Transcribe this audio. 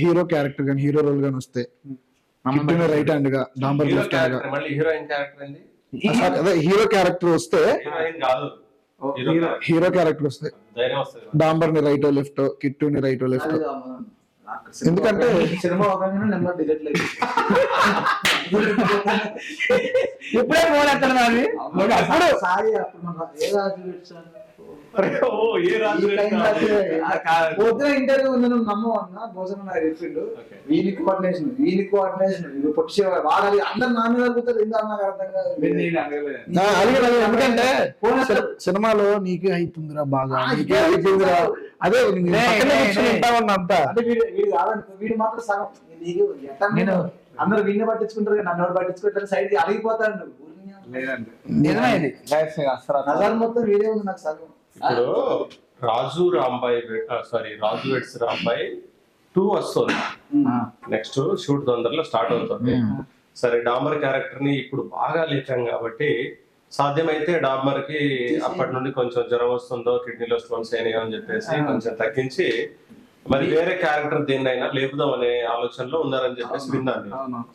Hero character కానీ hero role కానీ వస్తే కిట్టుని రైట్ హ్యాండ్గా డాంబర్ హీరో లెఫ్ట్ హ్యాండ్గా. క్యారెక్టర్ మళ్ళీ హీరోయిన్ క్యారెక్టర్ ఏంది అదే హీరో క్యారెక్టర్ వస్తే హీరోయిన్ కాదు. హీరో క్యారెక్టర్ వస్తే డాంబర్ని రైట్ లెఫ్ట్ కిట్టుని రైట్ లెఫ్ట్ ఎందుకంటే సినిమా అవగానే నెంబర్ డిలీట్ లేదు. ఇప్పుడే ఫోన్ ఎత్తాను నాది. అప్పుడు సాయి మన ఏ రాజు. పొద్దున ఇంటర్వ్యూ ఉంది నువ్వు భోజనం నాకు చెప్పిండు Okay. వీని కోఆర్డినేషన్ వీని కోఆర్డినేషన్ ఇది పొట్టి వాడాలి అందరు నా మీద అడుగుతారు ఇందా నాకు అర్థం కాదు. ఎందుకంటే సినిమాలో నీకే అయితుందిరా బాగా నీకే అదే నేను అందరు వీడిని పట్టించుకుంటారు నన్ను ఎవరు పట్టించుకుంటారు సైడ్ అడిగిపోతాడు నిజమే ఇది. లైఫ్ అసలు నజర్ మొత్తం వీడే ఉంది నాకు సగం. ఇప్పుడు Raju Rambai sorry Raju weds Rambai two వస్తుంది. నెక్స్ట్ షూట్ తొందరలో స్టార్ట్ అవుతుంది. సరే డాంబర్ క్యారెక్టర్ని ఇప్పుడు బాగా లేచాం కాబట్టి సాధ్యమైతే డాంబర్కి అప్పటి నుండి కొంచెం జ్వరం వస్తుందో కిడ్నీలో స్టోన్స్ అయినాయో అని చెప్పేసి కొంచెం తగ్గించి మరి వేరే క్యారెక్టర్ దేన్నైనా లేపుదాం అనే ఆలోచనలో ఉన్నారని చెప్పేసి విన్నాను నేను.